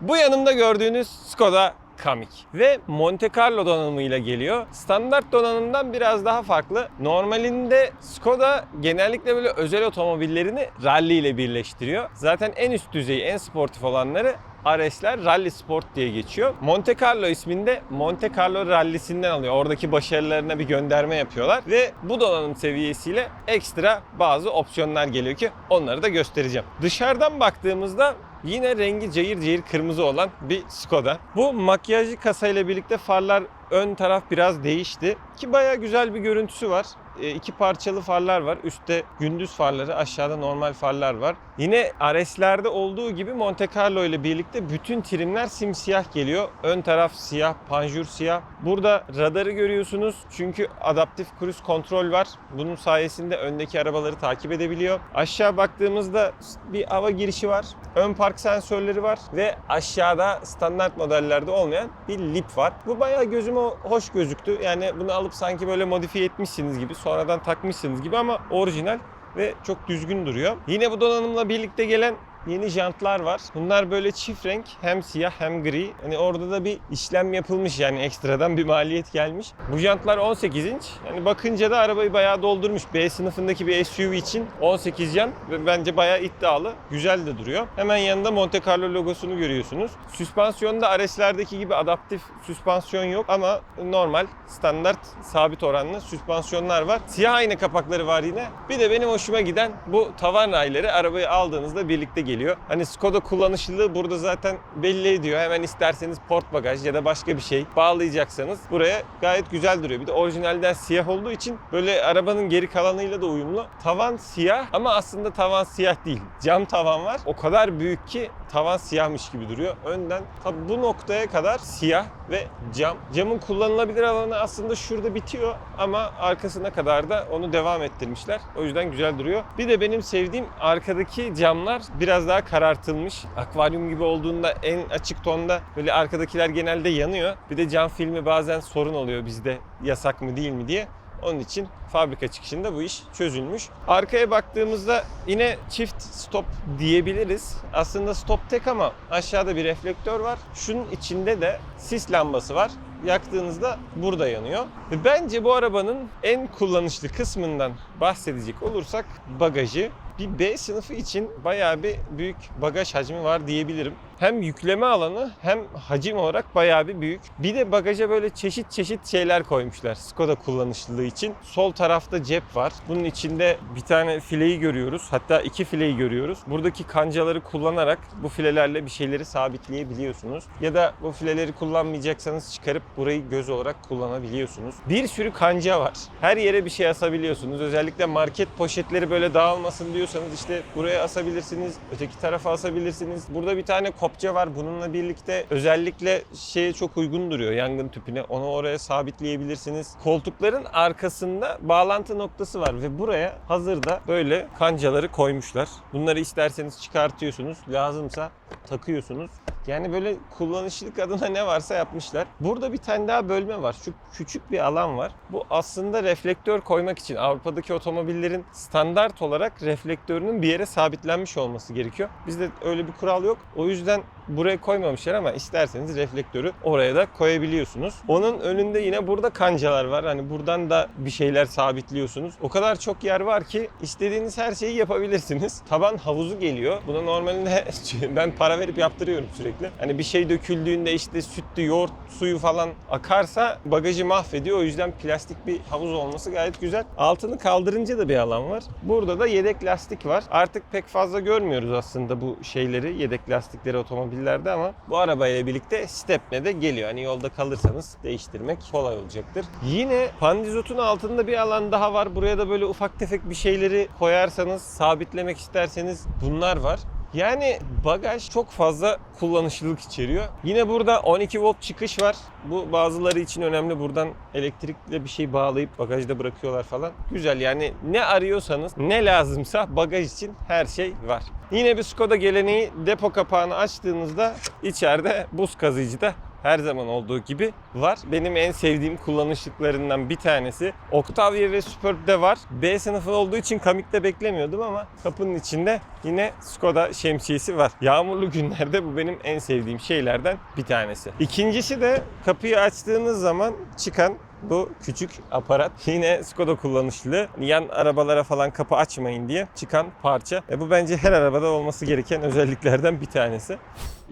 Bu yanımda gördüğünüz Skoda Kamiq ve Monte Carlo donanımıyla geliyor. Standart donanımdan biraz daha farklı. Normalinde Skoda genellikle böyle özel otomobillerini rally ile birleştiriyor. Zaten en üst düzey, en sportif olanları RS'ler Rally Sport diye geçiyor. Monte Carlo isminde Monte Carlo rallisinden alıyor. Oradaki başarılarına bir gönderme yapıyorlar ve bu donanım seviyesiyle ekstra bazı opsiyonlar geliyor ki onları da göstereceğim. Dışarıdan baktığımızda Yine rengi cayır cayır kırmızı olan bir Skoda. Bu makyajlı kasayla birlikte farlar ön taraf biraz değişti. Ki baya güzel bir görüntüsü var. E, iki parçalı farlar var. Üstte gündüz farları, aşağıda normal farlar var. Yine RS'lerde olduğu gibi Monte Carlo ile birlikte bütün trimler simsiyah geliyor. Ön taraf siyah, panjur siyah. Burada radarı görüyorsunuz. Çünkü adaptif cruise kontrol var. Bunun sayesinde öndeki arabaları takip edebiliyor. Aşağı baktığımızda bir hava girişi var. Ön park sensörleri var ve aşağıda standart modellerde olmayan bir lip var. Bu bayağı gözüme hoş gözüktü. Yani bunu alıp sanki böyle modifiye etmişsiniz gibi, sonradan takmışsınız gibi ama orijinal ve çok düzgün duruyor. Yine bu donanımla birlikte gelen yeni jantlar var. Bunlar böyle çift renk hem siyah hem gri. Hani orada da bir işlem yapılmış yani ekstradan bir maliyet gelmiş. Bu jantlar 18 inç. Yani bakınca da arabayı bayağı doldurmuş. B sınıfındaki bir SUV için 18 jant ve bence bayağı iddialı. Güzel de duruyor. Hemen yanında Monte Carlo logosunu görüyorsunuz. Süspansiyonda RS'lerdeki gibi adaptif süspansiyon yok ama normal standart sabit oranlı süspansiyonlar var. Siyah ayna kapakları var yine. Bir de benim hoşuma giden bu tavan rayları arabayı aldığınızda birlikte geliyor. Hani Skoda kullanışlılığı burada zaten belli ediyor. Hemen isterseniz port bagaj ya da başka bir şey bağlayacaksanız buraya gayet güzel duruyor. Bir de orijinalden siyah olduğu için böyle arabanın geri kalanıyla da uyumlu. Tavan siyah ama aslında tavan siyah değil. Cam tavan var. O kadar büyük ki tavan siyahmış gibi duruyor. Önden tabi bu noktaya kadar siyah ve cam. Camın kullanılabilir alanı aslında şurada bitiyor ama arkasına kadar da onu devam ettirmişler. O yüzden güzel duruyor. Bir de benim sevdiğim arkadaki camlar biraz daha karartılmış. Akvaryum gibi olduğunda en açık tonda böyle arkadakiler genelde yanıyor. Bir de cam filmi bazen sorun oluyor bizde yasak mı değil mi diye. Onun için fabrika çıkışında bu iş çözülmüş. Arkaya baktığımızda yine çift stop diyebiliriz. Aslında stop tek ama aşağıda bir reflektör var. Şunun içinde de sis lambası var. Yaktığınızda burada yanıyor. Ve bence bu arabanın en kullanışlı kısmından bahsedecek olursak bagajı. Bir B sınıfı için bayağı bir büyük bagaj hacmi var diyebilirim. Hem yükleme alanı hem hacim olarak bayağı bir büyük. Bir de bagaja böyle çeşit çeşit şeyler koymuşlar Skoda kullanışlılığı için. Sol tarafta cep var. Bunun içinde bir tane fileyi görüyoruz. Hatta iki fileyi görüyoruz. Buradaki kancaları kullanarak bu filelerle bir şeyleri sabitleyebiliyorsunuz. Ya da bu fileleri kullanmayacaksanız çıkarıp burayı göz olarak kullanabiliyorsunuz. Bir sürü kanca var. Her yere bir şey asabiliyorsunuz. Özellikle market poşetleri böyle dağılmasın diyorsanız işte buraya asabilirsiniz. Öteki tarafa asabilirsiniz. Burada bir tane kopça var. Bununla birlikte özellikle şeye çok uygun duruyor yangın tüpüne. Onu oraya sabitleyebilirsiniz. Koltukların arkasında bağlantı noktası var ve buraya hazırda böyle kancaları koymuşlar. Bunları isterseniz çıkartıyorsunuz. Lazımsa takıyorsunuz. Yani böyle kullanışlık adına ne varsa yapmışlar. Burada bir tane daha bölme var. Şu küçük bir alan var. Bu aslında reflektör koymak için Avrupa'daki otomobillerin standart olarak reflektörünün bir yere sabitlenmiş olması gerekiyor. Bizde öyle bir kural yok. O yüzden Thanks. Buraya koymamışlar ama isterseniz reflektörü oraya da koyabiliyorsunuz. Onun önünde yine burada kancalar var. Hani buradan da bir şeyler sabitliyorsunuz. O kadar çok yer var ki istediğiniz her şeyi yapabilirsiniz. Taban havuzu geliyor. Buna normalde ben para verip yaptırıyorum sürekli. Hani bir şey döküldüğünde işte sütlü yoğurt suyu falan akarsa bagajı mahvediyor. O yüzden plastik bir havuz olması gayet güzel. Altını kaldırınca da bir alan var. Burada da yedek lastik var. Artık pek fazla görmüyoruz aslında bu şeyleri, yedek lastikleri otomobillerde ama bu arabayla birlikte stepne de geliyor. Hani yolda kalırsanız değiştirmek kolay olacaktır. Yine pandizotun altında bir alan daha var. Buraya da böyle ufak tefek bir şeyleri koyarsanız, sabitlemek isterseniz bunlar var. Yani bagaj çok fazla kullanışlılık içeriyor. Yine burada 12 volt çıkış var. Bu bazıları için önemli. Buradan elektrikle bir şey bağlayıp bagajda bırakıyorlar falan. Güzel yani ne arıyorsanız ne lazımsa bagaj için her şey var. Yine bir Skoda geleneği depo kapağını açtığınızda içeride buz kazıyıcı da her zaman olduğu gibi var. Benim en sevdiğim kullanışlıklarından bir tanesi. Octavia ve Superb'de var. B sınıfı olduğu için Kamik'te beklemiyordum ama kapının içinde yine Skoda şemsiyesi var. Yağmurlu günlerde bu benim en sevdiğim şeylerden bir tanesi. İkincisi de kapıyı açtığınız zaman çıkan bu küçük aparat yine Skoda kullanışlı. Yan arabalara falan kapı açmayın diye çıkan parça. E bu bence her arabada olması gereken özelliklerden bir tanesi.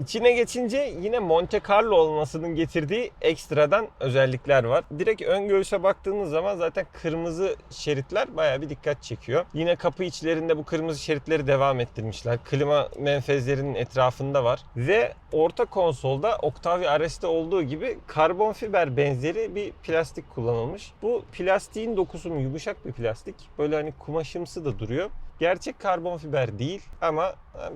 İçine geçince yine Monte Carlo olmasının getirdiği ekstradan özellikler var. Direkt ön göğüse baktığınız zaman zaten kırmızı şeritler bayağı bir dikkat çekiyor. Yine kapı içlerinde bu kırmızı şeritleri devam ettirmişler. Klima menfezlerinin etrafında var. Ve orta konsolda Octavia RS'te olduğu gibi karbon fiber benzeri bir plastik kullanılmış. Bu plastiğin dokusu mu yumuşak bir plastik. Böyle hani kumaşımsı da duruyor. Gerçek karbon fiber değil ama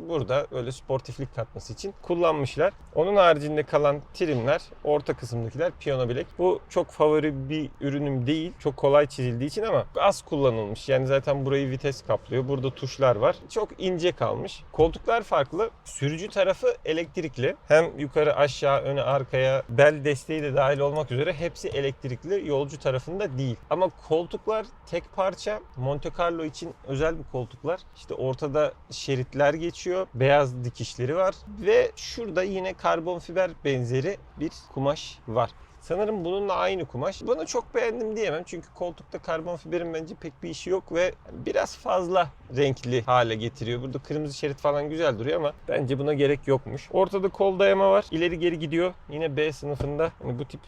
burada öyle sportiflik katması için kullanmışlar. Onun haricinde kalan trimler, orta kısımdakiler piyano bilek. Bu çok favori bir ürünüm değil. Çok kolay çizildiği için ama az kullanılmış. Yani zaten burayı vites kaplıyor. Burada tuşlar var. Çok ince kalmış. Koltuklar farklı. Sürücü tarafı elektrikli. Hem yukarı aşağı öne arkaya bel desteği de dahil olmak üzere hepsi elektrikli. Yolcu tarafında değil. Ama koltuklar tek parça. Monte Carlo için özel bir koltuklar. İşte ortada şeritler geçiyor. Beyaz dikişleri var. Ve şurada yine karbon fiber benzeri bir kumaş var. Sanırım bununla aynı kumaş. Bunu çok beğendim diyemem çünkü koltukta karbon fiberin bence pek bir işi yok ve biraz fazla renkli hale getiriyor. Burada kırmızı şerit falan güzel duruyor ama bence buna gerek yokmuş. Ortada kol dayama var. İleri geri gidiyor. Yine B sınıfında hani bu tip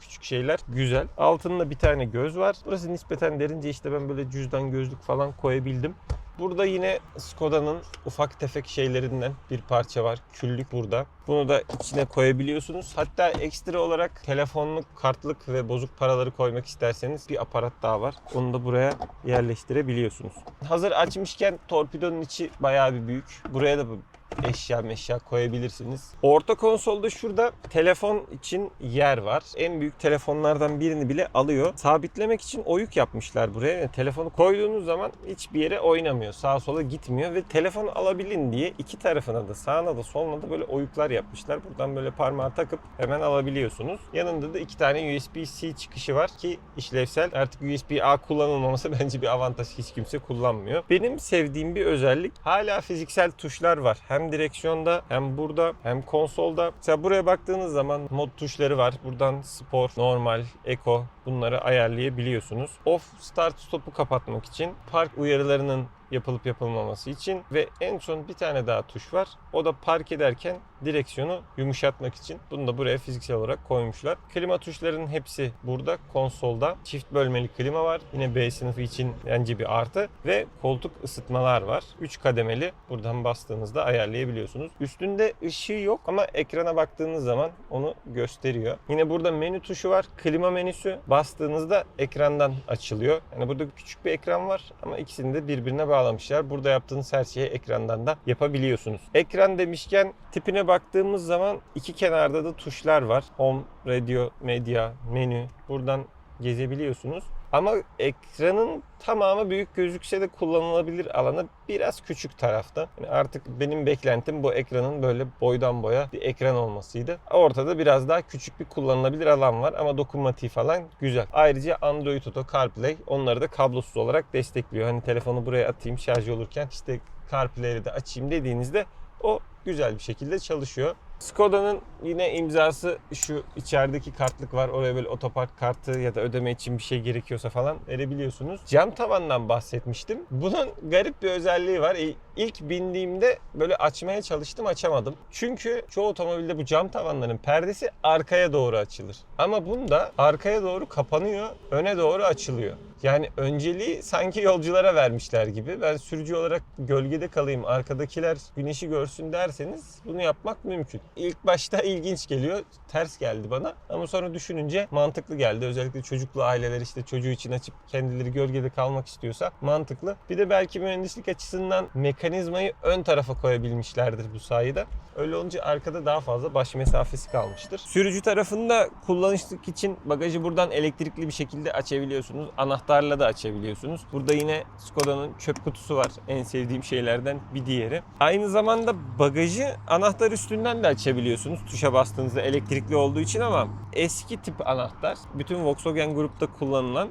küçük şeyler güzel. Altında bir tane göz var. Burası nispeten derince işte ben böyle cüzdan gözlük falan koyabildim. Burada yine Skoda'nın ufak tefek şeylerinden bir parça var. Küllük burada. Bunu da içine koyabiliyorsunuz. Hatta ekstra olarak telefonluk, kartlık ve bozuk paraları koymak isterseniz bir aparat daha var. Onu da buraya yerleştirebiliyorsunuz. Hazır açmışken torpidonun içi bayağı bir büyük. Buraya da eşya meşya koyabilirsiniz. Orta konsolda şurada telefon için yer var. En büyük telefonlardan birini bile alıyor. Sabitlemek için oyuk yapmışlar buraya. Yani telefonu koyduğunuz zaman hiçbir yere oynamıyor. Sağa sola gitmiyor ve telefonu alabilin diye iki tarafına da sağına da soluna da böyle oyuklar yapmışlar. Buradan böyle parmağı takıp hemen alabiliyorsunuz. Yanında da iki tane USB-C çıkışı var ki işlevsel. Artık USB-A kullanılmaması bence bir avantaj. Hiç kimse kullanmıyor. Benim sevdiğim bir özellik hala fiziksel tuşlar var. Hem direksiyonda hem burada hem konsolda. Mesela buraya baktığınız zaman mod tuşları var. Buradan spor, normal, eco bunları ayarlayabiliyorsunuz. Off start stop'u kapatmak için, park uyarılarının yapılıp yapılmaması için ve en son bir tane daha tuş var. O da park ederken direksiyonu yumuşatmak için. Bunu da buraya fiziksel olarak koymuşlar. Klima tuşlarının hepsi burada konsolda. Çift bölmeli klima var. Yine B sınıfı için bence bir artı ve koltuk ısıtmalar var. 3 kademeli. Buradan bastığınızda ayarlayabiliyorsunuz. Üstünde ışığı yok ama ekrana baktığınız zaman onu gösteriyor. Yine burada menü tuşu var. Klima menüsü bastığınızda ekrandan açılıyor. Yani burada küçük bir ekran var ama ikisini de birbirine bağlamışlar. Burada yaptığınız her şeyi ekrandan da yapabiliyorsunuz. Ekran demişken tipine baktığımız zaman iki kenarda da tuşlar var. Home, radio, medya, menü. Buradan gezebiliyorsunuz. Ama ekranın tamamı büyük gözükse de kullanılabilir alanı biraz küçük tarafta. Yani artık benim beklentim bu ekranın böyle boydan boya bir ekran olmasıydı. Ortada biraz daha küçük bir kullanılabilir alan var ama dokunmatiği falan güzel. Ayrıca Android Auto, CarPlay onları da kablosuz olarak destekliyor. Hani telefonu buraya atayım şarj olurken işte CarPlay'i de açayım dediğinizde o güzel bir şekilde çalışıyor. Skoda'nın yine imzası şu içerideki kartlık var. Oraya böyle otopark kartı ya da ödeme için bir şey gerekiyorsa falan verebiliyorsunuz. Cam tavandan bahsetmiştim. Bunun garip bir özelliği var. İlk bindiğimde böyle açmaya çalıştım açamadım. Çünkü çoğu otomobilde bu cam tavanların perdesi arkaya doğru açılır. Ama bunda arkaya doğru kapanıyor, öne doğru açılıyor. Yani önceliği sanki yolculara vermişler gibi. Ben sürücü olarak gölgede kalayım, arkadakiler güneşi görsün derseniz bunu yapmak mümkün. İlk başta ilginç geliyor, ters geldi bana. Ama sonra düşününce mantıklı geldi. Özellikle çocuklu aileler işte çocuğu için açıp kendileri gölgede kalmak istiyorsa mantıklı. Bir de belki mühendislik açısından mekanizmayı ön tarafa koyabilmişlerdir bu sayede. Öyle olunca arkada daha fazla baş mesafesi kalmıştır. Sürücü tarafında kullanışlık için bagajı buradan elektrikli bir şekilde açabiliyorsunuz. Anahtar anahtarla da açabiliyorsunuz. Burada yine Skoda'nın çöp kutusu var. En sevdiğim şeylerden bir diğeri. Aynı zamanda bagajı anahtar üstünden de açabiliyorsunuz. Tuşa bastığınızda elektrikli olduğu için ama eski tip anahtar. Bütün Volkswagen grupta kullanılan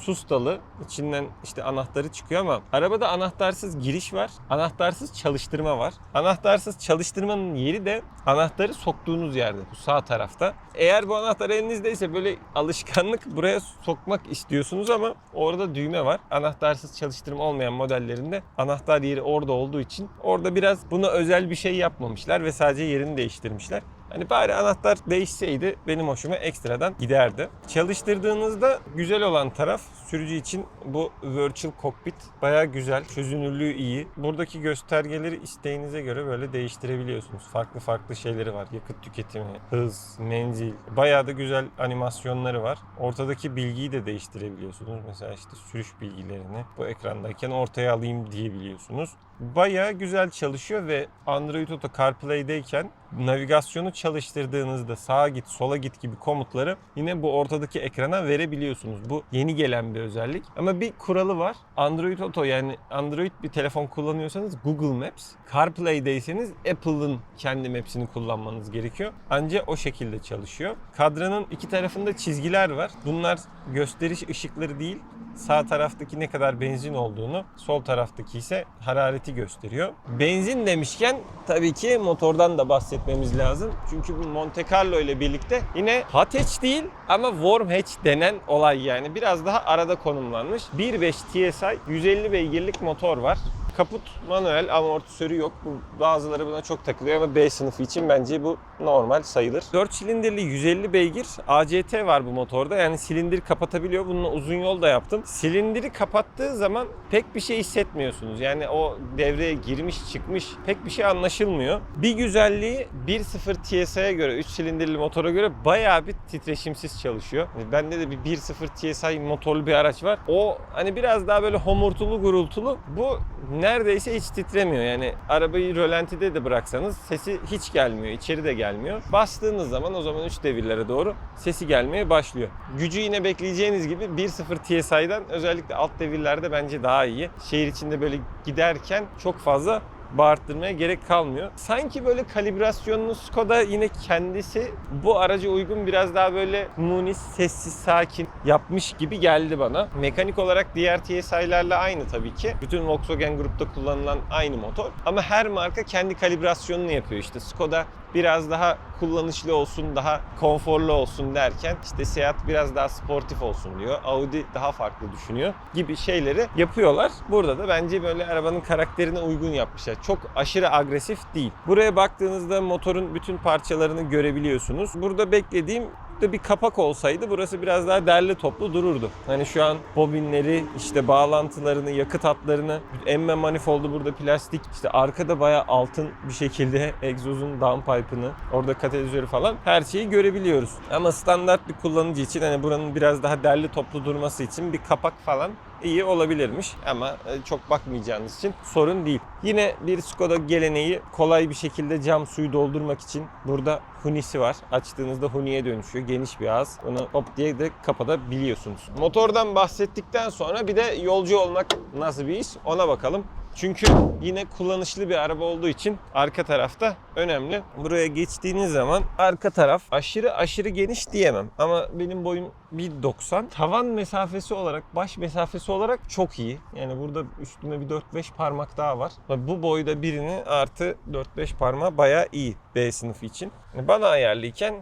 sustalı. içinden işte anahtarı çıkıyor ama arabada anahtarsız giriş var. Anahtarsız çalıştırma var. Anahtarsız çalıştırmanın yeri de anahtarı soktuğunuz yerde. Bu sağ tarafta. Eğer bu anahtar elinizdeyse böyle alışkanlık buraya sokmak istiyorsunuz ama orada düğme var. Anahtarsız çalıştırma olmayan modellerinde anahtar yeri orada olduğu için orada biraz buna özel bir şey yapmamışlar ve sadece yerini değiştirmişler. Hani bari anahtar değişseydi benim hoşuma ekstradan giderdi. Çalıştırdığınızda güzel olan taraf sürücü için bu virtual cockpit bayağı güzel. Çözünürlüğü iyi. Buradaki göstergeleri isteğinize göre böyle değiştirebiliyorsunuz. Farklı farklı şeyleri var. Yakıt tüketimi, hız, menzil. Bayağı da güzel animasyonları var. Ortadaki bilgiyi de değiştirebiliyorsunuz. Mesela işte sürüş bilgilerini bu ekrandayken ortaya alayım diyebiliyorsunuz. Bayağı güzel çalışıyor ve Android Auto CarPlay'deyken navigasyonu çalıştırdığınızda sağa git, sola git gibi komutları yine bu ortadaki ekrana verebiliyorsunuz. Bu yeni gelen bir özellik. Ama bir kuralı var. Android Auto yani Android bir telefon kullanıyorsanız Google Maps, CarPlay'deyseniz Apple'ın kendi Maps'ini kullanmanız gerekiyor. Ancak o şekilde çalışıyor. Kadranın iki tarafında çizgiler var. Bunlar gösteriş ışıkları değil, sağ taraftaki ne kadar benzin olduğunu, sol taraftaki ise harareti gösteriyor. Benzin demişken tabii ki motordan da bahsetmemiz lazım. Çünkü bu Monte Carlo ile birlikte yine hot hatch değil ama warm hatch denen olay yani biraz daha arada konumlanmış. 1.5 TSI 150 beygirlik motor var. Kaput manuel amortisörü yok. Bu bazıları buna çok takılıyor ama B sınıfı için bence bu normal sayılır. 4 silindirli 150 beygir ACT var bu motorda. Yani silindir kapatabiliyor. Bununla uzun yol da yaptım. Silindiri kapattığı zaman pek bir şey hissetmiyorsunuz. Yani o devreye girmiş çıkmış pek bir şey anlaşılmıyor. Bir güzelliği 1.0 TSI'ye göre 3 silindirli motora göre bayağı bir titreşimsiz çalışıyor. Yani Bende de bir 1.0 TSI motorlu bir araç var. O hani biraz daha böyle homurtulu gurultulu. Bu neredeyse hiç titremiyor. Yani arabayı rölantide de bıraksanız sesi hiç gelmiyor. İçeri de gelmiyor. Bastığınız zaman o zaman 3 devirlere doğru sesi gelmeye başlıyor. Gücü yine bekleyeceğiniz gibi 1.0 TSI'den özellikle alt devirlerde bence daha iyi. Şehir içinde böyle giderken çok fazla bağırttırmaya gerek kalmıyor. Sanki böyle kalibrasyonunu Skoda yine kendisi bu araca uygun biraz daha böyle munis, sessiz, sakin yapmış gibi geldi bana. Mekanik olarak diğer TSI'lerle aynı tabii ki. Bütün Volkswagen grupta kullanılan aynı motor. Ama her marka kendi kalibrasyonunu yapıyor. İşte Skoda biraz daha kullanışlı olsun, daha konforlu olsun derken işte Seat biraz daha sportif olsun diyor. Audi daha farklı düşünüyor gibi şeyleri yapıyorlar. Burada da bence böyle arabanın karakterine uygun yapmışlar. Çok aşırı agresif değil. Buraya baktığınızda motorun bütün parçalarını görebiliyorsunuz. Burada beklediğim de bir kapak olsaydı burası biraz daha derli toplu dururdu. Hani şu an bobinleri, işte bağlantılarını, yakıt hatlarını, emme manifoldu burada plastik. İşte arkada bayağı altın bir şekilde egzozun downpipe'ını, orada katalizörü falan her şeyi görebiliyoruz. Ama standart bir kullanıcı için hani buranın biraz daha derli toplu durması için bir kapak falan iyi olabilirmiş ama e, çok bakmayacağınız için sorun değil. Yine bir Skoda geleneği kolay bir şekilde cam suyu doldurmak için burada hunisi var. Açtığınızda huniye dönüşüyor. Geniş bir ağız. Onu hop diye de kapatabiliyorsunuz. Motordan bahsettikten sonra bir de yolcu olmak nasıl bir iş ona bakalım. Çünkü yine kullanışlı bir araba olduğu için arka tarafta önemli. Buraya geçtiğiniz zaman arka taraf aşırı aşırı geniş diyemem. Ama benim boyum 1.90. Tavan mesafesi olarak, baş mesafesi olarak çok iyi. Yani burada üstüme bir 4-5 parmak daha var. Bu boyda birini artı 4-5 parmağı bayağı iyi B sınıfı için. Bana ayarlıyken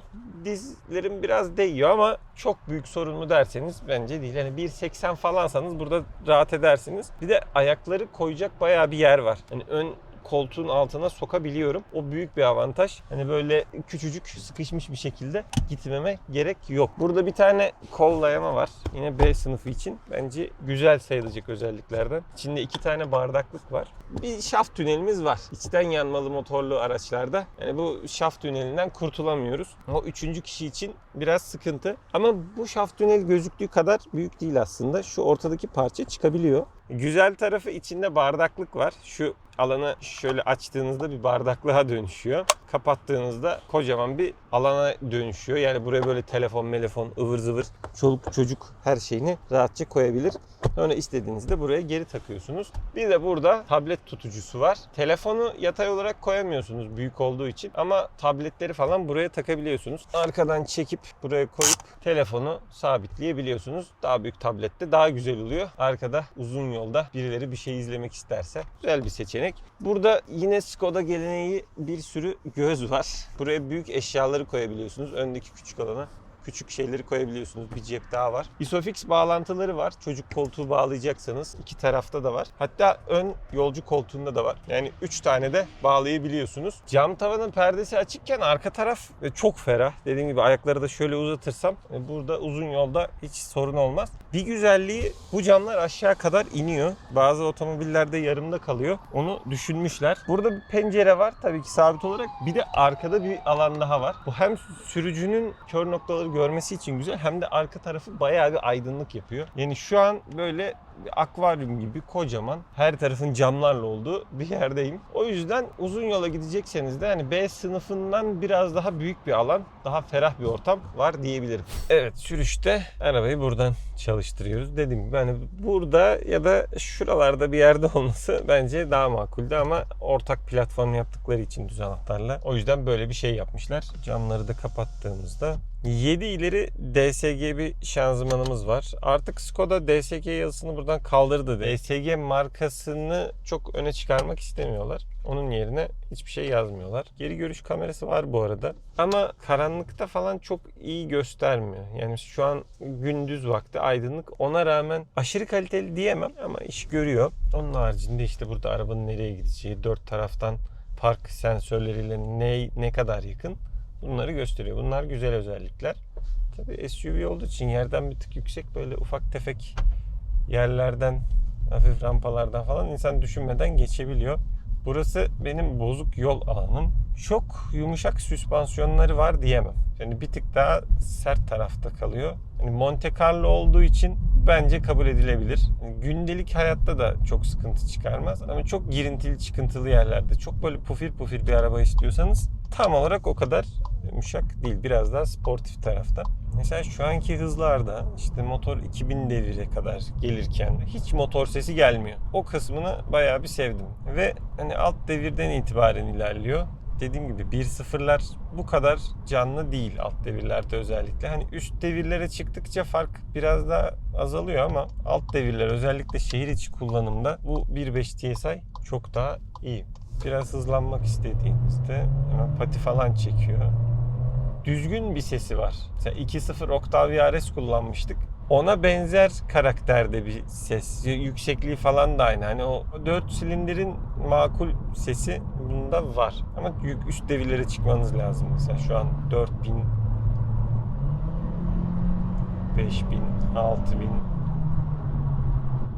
dizlerim biraz değiyor ama çok büyük sorun mu derseniz bence değil. Yani 1.80 falansanız burada rahat edersiniz. Bir de ayakları koyacak bayağı bir yer var. Yani ön koltuğun altına sokabiliyorum. O büyük bir avantaj. Hani böyle küçücük sıkışmış bir şekilde gitmeme gerek yok. Burada bir tane kol dayama var. Yine B sınıfı için. Bence güzel sayılacak özelliklerden. İçinde iki tane bardaklık var. Bir şaft tünelimiz var. İçten yanmalı motorlu araçlarda. Yani bu şaft tünelinden kurtulamıyoruz. O üçüncü kişi için biraz sıkıntı. Ama bu şaft tünel gözüktüğü kadar büyük değil aslında. Şu ortadaki parça çıkabiliyor. Güzel tarafı içinde bardaklık var. Şu alanı şöyle açtığınızda bir bardaklığa dönüşüyor. Kapattığınızda kocaman bir alana dönüşüyor. Yani buraya böyle telefon, telefon, ıvır zıvır, çoluk çocuk her şeyini rahatça koyabilir. Sonra istediğinizde buraya geri takıyorsunuz. Bir de burada tablet tutucusu var. Telefonu yatay olarak koyamıyorsunuz büyük olduğu için ama tabletleri falan buraya takabiliyorsunuz. Arkadan çekip buraya koyup telefonu sabitleyebiliyorsunuz. Daha büyük tablette daha güzel oluyor. Arkada uzun yolda birileri bir şey izlemek isterse güzel bir seçenek. Burada yine Skoda geleneği bir sürü göz var. Buraya büyük eşyaları koyabiliyorsunuz. Öndeki küçük alana küçük şeyleri koyabiliyorsunuz. Bir cep daha var. Isofix bağlantıları var. Çocuk koltuğu bağlayacaksanız iki tarafta da var. Hatta ön yolcu koltuğunda da var. Yani 3 tane de bağlayabiliyorsunuz. Cam tavanın perdesi açıkken arka taraf ve çok ferah. Dediğim gibi ayakları da şöyle uzatırsam e, burada uzun yolda hiç sorun olmaz. Bir güzelliği bu camlar aşağı kadar iniyor. Bazı otomobillerde yarımda kalıyor. Onu düşünmüşler. Burada bir pencere var tabii ki sabit olarak. Bir de arkada bir alan daha var. Bu hem sürücünün kör noktaları görmesi için güzel hem de arka tarafı bayağı bir aydınlık yapıyor. Yani şu an böyle akvaryum gibi kocaman her tarafın camlarla olduğu bir yerdeyim. O yüzden uzun yola gidecekseniz de hani B sınıfından biraz daha büyük bir alan, daha ferah bir ortam var diyebilirim. Evet sürüşte arabayı buradan çalıştırıyoruz. Dediğim gibi hani burada ya da şuralarda bir yerde olması bence daha makuldü ama ortak platform yaptıkları için düz anahtarla. O yüzden böyle bir şey yapmışlar. Camları da kapattığımızda 7 ileri DSG bir şanzımanımız var. Artık Skoda DSG yazısını buradan kaldırdı. DSG markasını çok öne çıkarmak istemiyorlar. Onun yerine hiçbir şey yazmıyorlar. Geri görüş kamerası var bu arada. Ama karanlıkta falan çok iyi göstermiyor. Yani şu an gündüz vakti aydınlık. Ona rağmen aşırı kaliteli diyemem ama iş görüyor. Onun haricinde işte burada arabanın nereye gideceği, dört taraftan park sensörleriyle ne, ne kadar yakın bunları gösteriyor. Bunlar güzel özellikler. Tabii SUV olduğu için yerden bir tık yüksek böyle ufak tefek yerlerden hafif rampalardan falan insan düşünmeden geçebiliyor. Burası benim bozuk yol alanım. Çok yumuşak süspansiyonları var diyemem. Yani bir tık daha sert tarafta kalıyor. Yani Monte Carlo olduğu için bence kabul edilebilir. Yani gündelik hayatta da çok sıkıntı çıkarmaz ama çok girintili çıkıntılı yerlerde çok böyle pufir pufir bir araba istiyorsanız tam olarak o kadar yumuşak değil. Biraz daha sportif tarafta. Mesela şu anki hızlarda işte motor 2000 devire kadar gelirken hiç motor sesi gelmiyor. O kısmını bayağı bir sevdim. Ve hani alt devirden itibaren ilerliyor. Dediğim gibi 1.0'lar bu kadar canlı değil alt devirlerde özellikle. Hani üst devirlere çıktıkça fark biraz daha azalıyor ama alt devirler özellikle şehir içi kullanımda bu 1.5 TSI çok daha iyi. Biraz hızlanmak istediğinizde hemen pati falan çekiyor düzgün bir sesi var. Mesela 2.0 Octavia RS kullanmıştık. Ona benzer karakterde bir ses. Yüksekliği falan da aynı. Hani o 4 silindirin makul sesi bunda var. Ama üst devirlere çıkmanız lazım. Mesela şu an 4000 5000 6000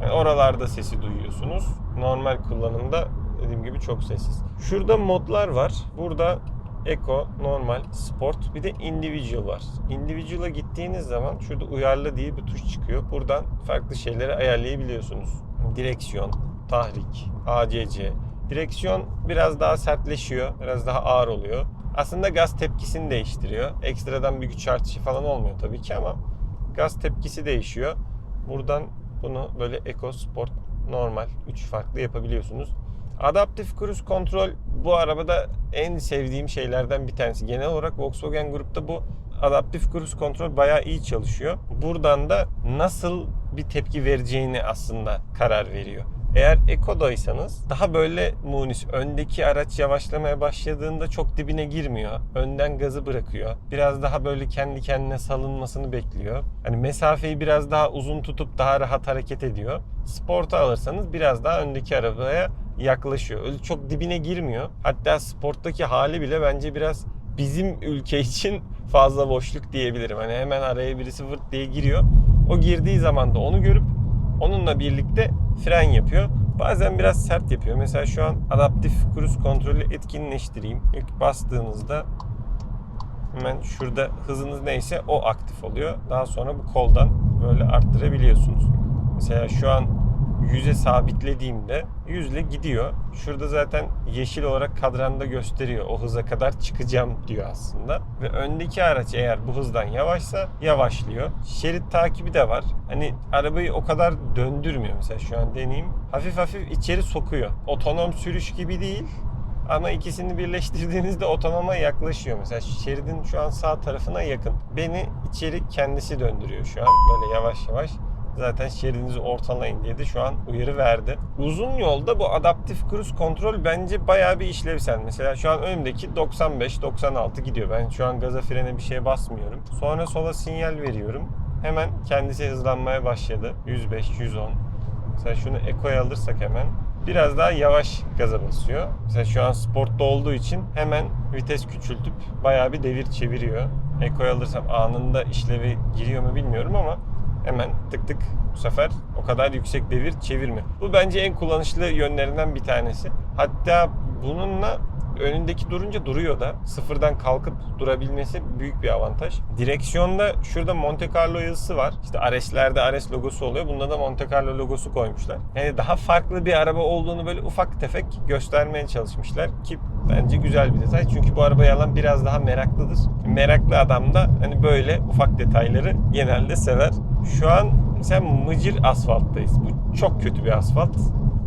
yani oralarda sesi duyuyorsunuz. Normal kullanımda dediğim gibi çok sessiz. Şurada modlar var. Burada Eco, normal, sport bir de individual var. Individual'a gittiğiniz zaman şurada uyarlı diye bir tuş çıkıyor. Buradan farklı şeyleri ayarlayabiliyorsunuz. Direksiyon, tahrik, ACC. Direksiyon biraz daha sertleşiyor, biraz daha ağır oluyor. Aslında gaz tepkisini değiştiriyor. Ekstradan bir güç artışı falan olmuyor tabii ki ama gaz tepkisi değişiyor. Buradan bunu böyle Eco, Sport, normal 3 farklı yapabiliyorsunuz. Adaptif Cruise Control bu arabada en sevdiğim şeylerden bir tanesi. Genel olarak Volkswagen grupta bu Adaptif Cruise Control bayağı iyi çalışıyor. Buradan da nasıl bir tepki vereceğini aslında karar veriyor. Eğer Eco'daysanız daha böyle munis. Öndeki araç yavaşlamaya başladığında çok dibine girmiyor. Önden gazı bırakıyor. Biraz daha böyle kendi kendine salınmasını bekliyor. Hani mesafeyi biraz daha uzun tutup daha rahat hareket ediyor. Sport'a alırsanız biraz daha öndeki arabaya yaklaşıyor. Öyle çok dibine girmiyor. Hatta sporttaki hali bile bence biraz bizim ülke için fazla boşluk diyebilirim. Hani hemen araya birisi vırt diye giriyor. O girdiği zaman da onu görüp onunla birlikte fren yapıyor. Bazen biraz sert yapıyor. Mesela şu an adaptif cruise kontrolü etkinleştireyim. İlk bastığınızda hemen şurada hızınız neyse o aktif oluyor. Daha sonra bu koldan böyle arttırabiliyorsunuz. Mesela şu an 100'e sabitlediğimde 100 ile gidiyor. Şurada zaten yeşil olarak kadranda gösteriyor. O hıza kadar çıkacağım diyor aslında. Ve öndeki araç eğer bu hızdan yavaşsa yavaşlıyor. Şerit takibi de var. Hani arabayı o kadar döndürmüyor. Mesela şu an deneyeyim. Hafif hafif içeri sokuyor. Otonom sürüş gibi değil. Ama ikisini birleştirdiğinizde otonoma yaklaşıyor. Mesela şeridin şu an sağ tarafına yakın. Beni içeri kendisi döndürüyor şu an. Böyle yavaş yavaş. Zaten şeridinizi ortalayın diye de şu an uyarı verdi. Uzun yolda bu adaptif cruise kontrol bence bayağı bir işlevsel. Mesela şu an önümdeki 95-96 gidiyor. Ben şu an gaza frene bir şeye basmıyorum. Sonra sola sinyal veriyorum. Hemen kendisi hızlanmaya başladı. 105-110. Mesela şunu ekoya alırsak hemen biraz daha yavaş gaza basıyor. Mesela şu an sportta olduğu için hemen vites küçültüp bayağı bir devir çeviriyor. Ekoya alırsam anında işlevi giriyor mu bilmiyorum ama hemen tık tık bu sefer o kadar yüksek devir çevirme. Bu bence en kullanışlı yönlerinden bir tanesi. Hatta bununla önündeki durunca duruyor da sıfırdan kalkıp durabilmesi büyük bir avantaj. Direksiyonda şurada Monte Carlo yazısı var. İşte Ares'lerde Ares logosu oluyor. Bunda da Monte Carlo logosu koymuşlar. Yani daha farklı bir araba olduğunu böyle ufak tefek göstermeye çalışmışlar ki bence güzel bir detay. Çünkü bu arabayı alan biraz daha meraklıdır. Meraklı adam da hani böyle ufak detayları genelde sever. Şu an mesela Mıcır asfalttayız. Bu çok kötü bir asfalt.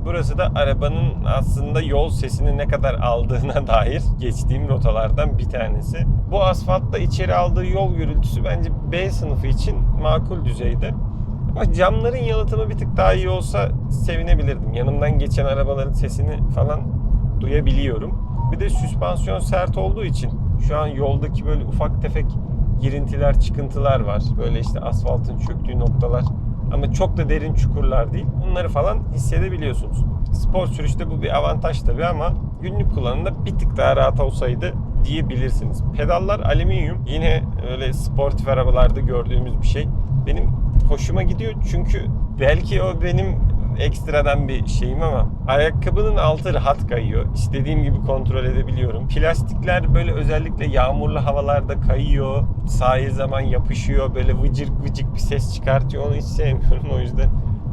Burası da arabanın aslında yol sesini ne kadar aldığına dair geçtiğim rotalardan bir tanesi. Bu asfaltta içeri aldığı yol gürültüsü bence B sınıfı için makul düzeyde. Ama camların yalıtımı bir tık daha iyi olsa sevinebilirdim. Yanımdan geçen arabaların sesini falan duyabiliyorum. Bir de süspansiyon sert olduğu için şu an yoldaki böyle ufak tefek girintiler, çıkıntılar var. Böyle işte asfaltın çöktüğü noktalar ama çok da derin çukurlar değil. Bunları falan hissedebiliyorsunuz. Spor sürüşte bu bir avantaj tabii ama günlük kullanımda bir tık daha rahat olsaydı diyebilirsiniz. Pedallar alüminyum. Yine öyle sportif arabalarda gördüğümüz bir şey. Benim hoşuma gidiyor çünkü belki o benim ekstradan bir şeyim ama ayakkabının altı rahat kayıyor. İstediğim gibi kontrol edebiliyorum. Plastikler böyle özellikle yağmurlu havalarda kayıyor. Sahil zaman yapışıyor. Böyle vıcık vıcık bir ses çıkartıyor. Onu hiç sevmiyorum. O yüzden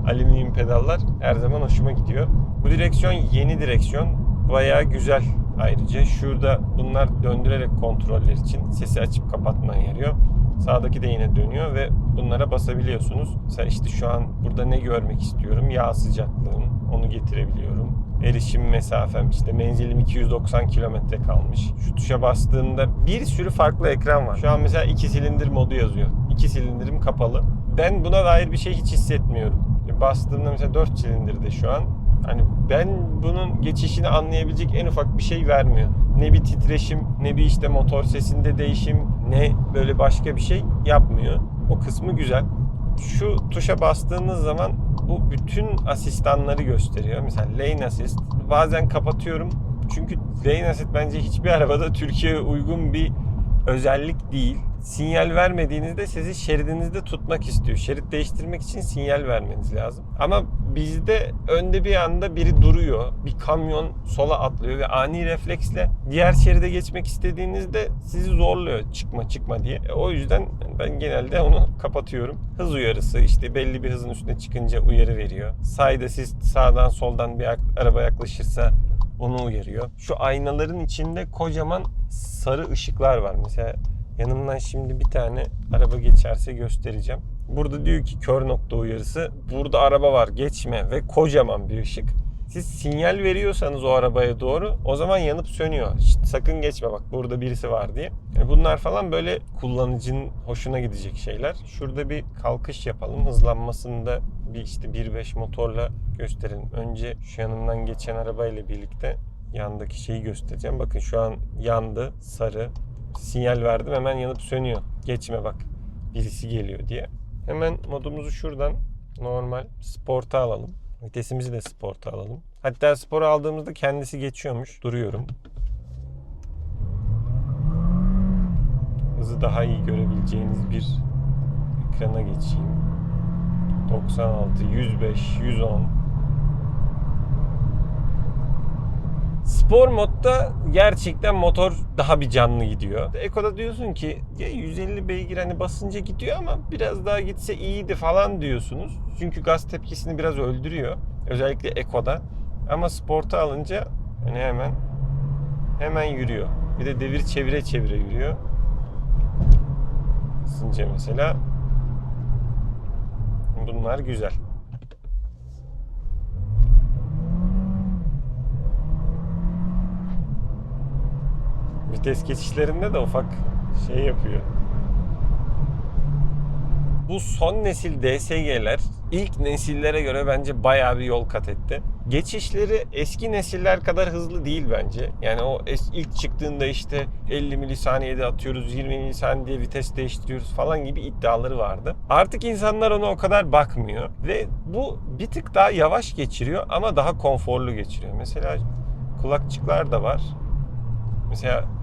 alüminyum pedallar her zaman hoşuma gidiyor. Bu direksiyon yeni direksiyon. Bayağı güzel ayrıca. Şurada bunlar döndürerek kontroller için sesi açıp kapatmaya yarıyor. Sağdaki de yine dönüyor ve bunlara basabiliyorsunuz. Mesela işte şu an burada ne görmek istiyorum? Yağ sıcaklığım. Onu getirebiliyorum. Erişim mesafem işte menzilim 290 kilometre kalmış. Şu tuşa bastığımda bir sürü farklı ekran var. Şu an mesela iki silindir modu yazıyor. İki silindirim kapalı. Ben buna dair bir şey hiç hissetmiyorum. Bastığımda mesela 4 silindirde şu an. Hani ben bunun geçişini anlayabilecek en ufak bir şey vermiyor. Ne bir titreşim, ne bir işte motor sesinde değişim, ne böyle başka bir şey yapmıyor. O kısmı güzel. Şu tuşa bastığınız zaman bu bütün asistanları gösteriyor. Mesela lane assist. Bazen kapatıyorum. Çünkü lane assist bence hiçbir arabada Türkiye'ye uygun bir özellik değil. Sinyal vermediğinizde sizi şeridinizde tutmak istiyor. Şerit değiştirmek için sinyal vermeniz lazım. Ama bizde önde bir anda biri duruyor. Bir kamyon sola atlıyor ve ani refleksle diğer şeride geçmek istediğinizde sizi zorluyor çıkma çıkma diye. E, o yüzden ben genelde onu kapatıyorum. Hız uyarısı işte belli bir hızın üstüne çıkınca uyarı veriyor. Side assist sağdan soldan bir araba yaklaşırsa onu uyarıyor. Şu aynaların içinde kocaman sarı ışıklar var. Mesela yanımdan şimdi bir tane araba geçerse göstereceğim. Burada diyor ki kör nokta uyarısı. Burada araba var geçme ve kocaman bir ışık. Siz sinyal veriyorsanız o arabaya doğru o zaman yanıp sönüyor. İşte sakın geçme bak burada birisi var diye. Yani bunlar falan böyle kullanıcının hoşuna gidecek şeyler. Şurada bir kalkış yapalım. Hızlanmasında bir işte 1.5 motorla gösterelim. Önce şu yanımdan geçen arabayla birlikte yandaki şeyi göstereceğim. Bakın şu an yandı sarı. Sinyal verdim hemen yanıp sönüyor. Geçme bak birisi geliyor diye. Hemen modumuzu şuradan normal sporta alalım. Vitesimizi de sporta alalım. Hatta spora aldığımızda kendisi geçiyormuş. Duruyorum. Hızı daha iyi görebileceğiniz bir ekrana geçeyim. 96, 105, 110. Spor modda gerçekten motor daha bir canlı gidiyor. Eko'da diyorsun ki ya 150 beygir hani basınca gidiyor ama biraz daha gitse iyiydi falan diyorsunuz. Çünkü gaz tepkisini biraz öldürüyor. Özellikle Eko'da. Ama Sport'a alınca hani hemen hemen yürüyor. Bir de devir çevire çevire yürüyor. Isınca mesela bunlar güzel. Vites geçişlerinde de ufak şey yapıyor. Bu son nesil DSG'ler ilk nesillere göre bence bayağı bir yol kat etti. Geçişleri eski nesiller kadar hızlı değil bence. Yani o ilk çıktığında işte 50 milisaniyede atıyoruz, 20 milisaniyede vites değiştiriyoruz falan gibi iddiaları vardı. Artık insanlar ona o kadar bakmıyor ve bu bir tık daha yavaş geçiriyor ama daha konforlu geçiriyor. Mesela kulakçıklar da var. Mesela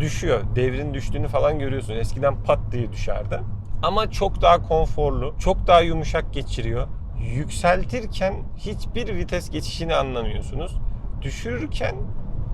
düşüyor. Devrin düştüğünü falan görüyorsun. Eskiden pat diye düşerdi. Ama çok daha konforlu, çok daha yumuşak geçiriyor. Yükseltirken hiçbir vites geçişini anlamıyorsunuz. Düşürürken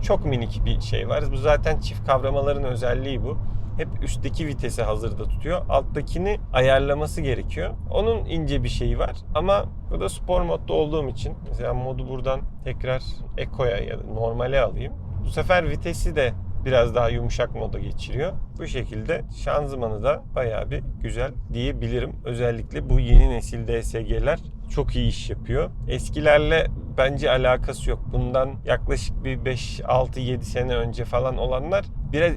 çok minik bir şey var. Bu zaten çift kavramaların özelliği bu. Hep üstteki vitesi hazırda tutuyor. Alttakini ayarlaması gerekiyor. Onun ince bir şeyi var. Ama bu da spor modda olduğum için. Mesela modu buradan tekrar Eco'ya ya da normale alayım. Bu sefer vitesi de biraz daha yumuşak moda geçiriyor. Bu şekilde şanzımanı da bayağı bir güzel diyebilirim. Özellikle bu yeni nesil DSG'ler çok iyi iş yapıyor. Eskilerle bence alakası yok. Bundan yaklaşık bir 5 6 7 sene önce falan olanlar biraz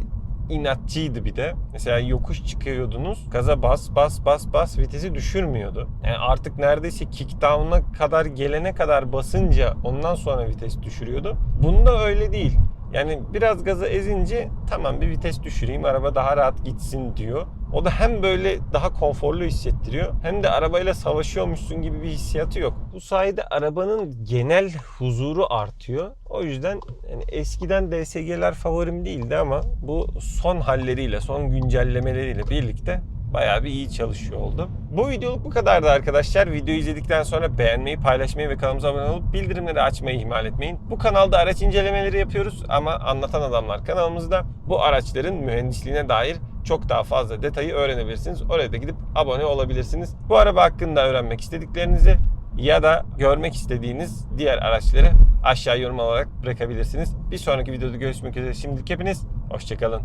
inatçıydı bir de. Mesela yokuş çıkıyordunuz. Gaza bas bas bas bas vitesi düşürmüyordu. Yani artık neredeyse kickdown'a kadar gelene kadar basınca ondan sonra vites düşürüyordu. Bunda öyle değil. Yani biraz gaza ezince tamam bir vites düşüreyim araba daha rahat gitsin diyor. O da hem böyle daha konforlu hissettiriyor hem de arabayla savaşıyormuşsun gibi bir hissiyatı yok. Bu sayede arabanın genel huzuru artıyor. O yüzden yani eskiden DSG'ler favorim değildi ama bu son halleriyle, son güncellemeleriyle birlikte bayağı bir iyi çalışıyor oldu. Bu videoluk bu kadardı arkadaşlar. Videoyu izledikten sonra beğenmeyi, paylaşmayı ve kanalımıza abone olup bildirimleri açmayı ihmal etmeyin. Bu kanalda araç incelemeleri yapıyoruz ama Anlatan Adamlar kanalımızda bu araçların mühendisliğine dair çok daha fazla detayı öğrenebilirsiniz. Oraya da gidip abone olabilirsiniz. Bu araba hakkında öğrenmek istediklerinizi ya da görmek istediğiniz diğer araçları aşağı yorum olarak bırakabilirsiniz. Bir sonraki videoda görüşmek üzere. Şimdilik hepiniz hoşçakalın.